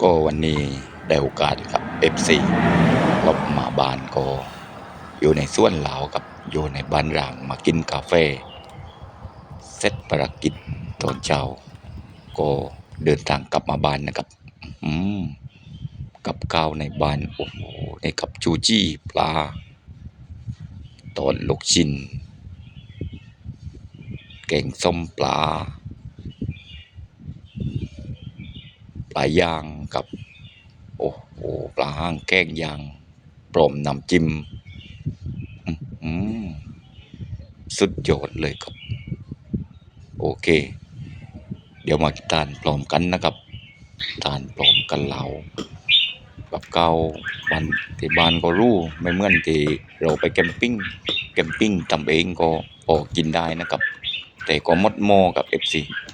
ก็วันนี้ได้โอกาสครับ FC ลบมาบ้านก็ อยู่ในส่วนเหลากับอยู่ในบ้านร่างมากินกาแฟเสร็จภารกิจตอนเช้าก็เดินทางกลับมาบ้านนะครับ อืมกับข้าวในบ้านโอ้โหในกับจูจี้ปลาตอนลูกชิ้นแกงส้มปลาปลาย่าง กับ โอ้โหปลาห้างแกงย่างพร้อมน้ำจิ้มอื้อหือสุดยอดเลยครับ โอเค เดี๋ยวมาทานพร้อมกันนะครับทานพร้อมกันเราแบบเก่าบ้านที่บ้านก็รู้ไม่เหมือนที่เราไปแคมปิ้งแคมปิ้งทำเองก็พอกินได้นะครับ แต่ก็มดหม้อกับ FC โอ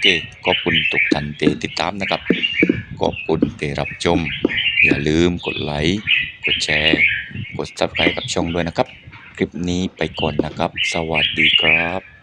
เคขอบคุณทุกท่านที่ติดตามนะครับขอบคุณที่รับชม อย่าลืมกดไลค์กดแชร์กด subscribe กับช่องด้วยนะครับ คลิปนี้ไปก่อนนะครับ สวัสดีครับ